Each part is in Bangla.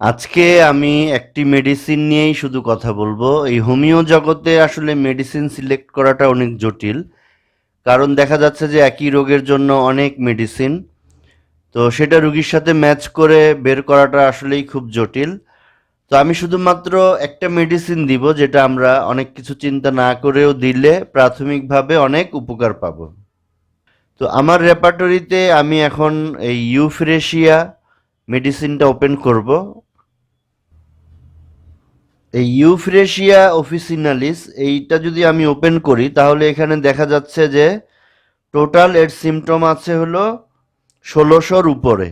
আজকে আমি একটি মেডিসিন নিয়েই শুধু কথা বলব। এই হোমিও জগতে আসলে মেডিসিন সিলেক্ট করাটা অনেক জটিল। কারণ দেখা যাচ্ছে যে একই রোগের জন্য অনেক মেডিসিন তো সেটা রুগীর সাথে ম্যাচ করে বের করাটা আসলেই খুব জটিল। তো আমি শুধুমাত্র একটা মেডিসিন দিব, যেটা আমরা অনেক কিছু চিন্তা না করেও দিলে প্রাথমিকভাবে অনেক উপকার পাব। তো আমার রেপার্টরিতে আমি এখন এই ইউফ্রেশিয়া মেডিসিনটা ওপেন করব। এই ইউফ্রেশিয়া অফিসিনালিস, এইটা যদি আমি ওপেন করি, তাহলে এখানে দেখা যাচ্ছে যে টোটাল এর সিমটম আছে হলো ষোলোশোর উপরে।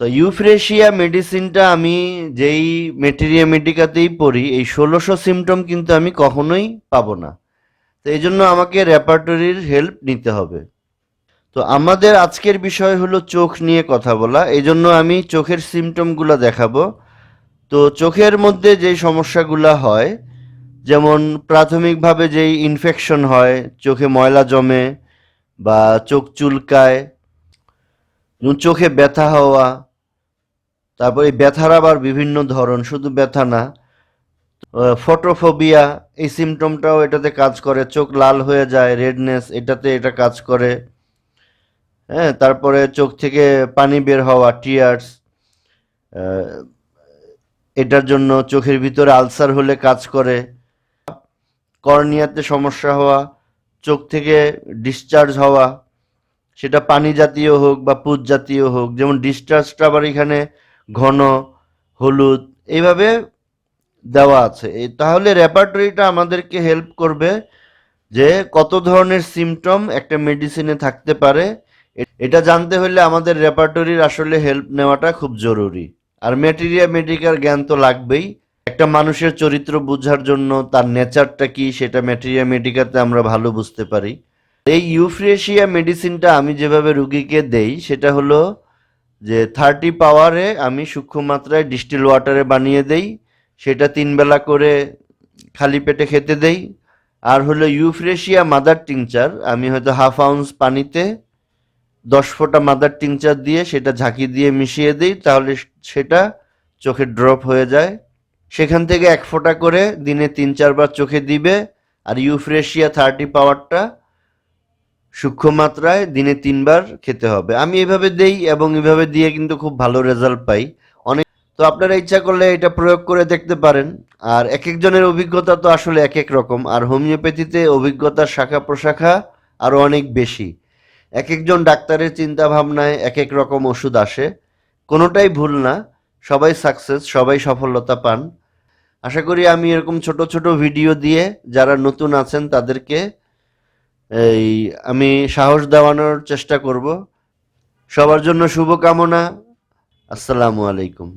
তো ইউফ্রেশিয়া মেডিসিনটা আমি যেই মেটেরিয়া মেডিকাতেই পড়ি, এই ষোলোশো সিমটম কিন্তু আমি কখনোই পাবো না। তো এই জন্য আমাকে রেপার্টরির হেল্প নিতে হবে। তো আমাদের আজকের বিষয় হলো চোখ নিয়ে কথা বলা, এই জন্য আমি চোখের সিমটমগুলো দেখাবো। তো চোখের মধ্যে যে সমস্যাগুলো হয়, যেমন প্রাথমিকভাবে যেই ইনফেকশন হয়, চোখে ময়লা জমে বা চোখ চুলকায় চোখে ব্যথা হওয়া, তারপর ব্যথার আবার বিভিন্ন ধরন, শুধু ব্যথা না ফটোফোবিয়া এই সিমটমটাও এটাতে কাজ করে, চোখ লাল হয়ে যায় রেডনেস এটাতে এটা কাজ করে হ্যাঁ তারপরে চোখ থেকে পানি বের হওয়া টিয়ার্স এটার জন্য চোখের ভিতরে আলসার হলে কাজ করে। কর্নিয়াতে সমস্যা হওয়া, চোখ থেকে ডিসচার্জ হওয়া, সেটা পানি জাতীয় হোক বা পুজ জাতীয় হোক, যেমন ডিসচার্জটা আবার এখানে ঘন, হলুদ, এইভাবে দেওয়া আছে। তাহলে রেপার্টরিটা আমাদেরকে হেল্প করবে যে কত ধরনের সিমটম একটা মেডিসিনে থাকতে পারে। এটা জানতে হলে আমাদের রেপার্টরির আসলে হেল্প নেওয়াটা খুব জরুরি। আর ম্যাটেরিয়া মেডিকার জ্ঞান তো লাগবেই। একটা মানুষের চরিত্র বোঝার জন্য তার নেচারটা কি, সেটা ম্যাটেরিয়া মেডিকাতে আমরা ভালো বুঝতে পারি। এই ইউফ্রেশিয়া মেডিসিনটা আমি যেভাবে রুগীকে দেই, সেটা হলো যে থার্টি পাওয়ারে আমি সূক্ষ্ম মাত্রায় ডিস্টিল ওয়াটারে বানিয়ে দেই, সেটা তিন বেলা করে খালি পেটে খেতে দেই। আর হলো ইউফ্রেশিয়া মাদার টিংচার আমি হয়তো হাফ আউন্স পানিতে দশ ফোঁটা মাদার টিংচার দিয়ে সেটা ঝাঁকি দিয়ে মিশিয়ে দিই, তাহলে সেটা চোখে ড্রপ হয়ে যায়। সেখান থেকে এক ফোঁটা করে দিনে তিন চারবার চোখে দিবে, আর ইউফ্রেশিয়া থার্টি পাওয়ারটা সূক্ষ্ম মাত্রায় দিনে তিনবার খেতে হবে। আমি এভাবে দেই এবং এভাবে দিয়ে কিন্তু খুব ভালো রেজাল্ট পাই। অনেক তো আপনারা ইচ্ছা করলে এটা প্রয়োগ করে দেখতে পারেন। আর এক একজনের অভিজ্ঞতা তো আসলে এক এক রকম। আর হোমিওপ্যাথিতে অভিজ্ঞতার শাখা প্রশাখা আরও অনেক বেশি। এক একজন ডাক্তারের চিন্তা ভাবনায় এক এক রকম ওষুধ আসে। কোনোটাই ভুল না, সবাই সাকসেস সবাই সফলতা পান। আশা করি আমি এরকম ছোট ছোট ভিডিও দিয়ে যারা নতুন আছেন তাদেরকে এই আমি সাহস দেওয়ানোর চেষ্টা করব। সবার জন্য শুভকামনা, আসসালামু আলাইকুম।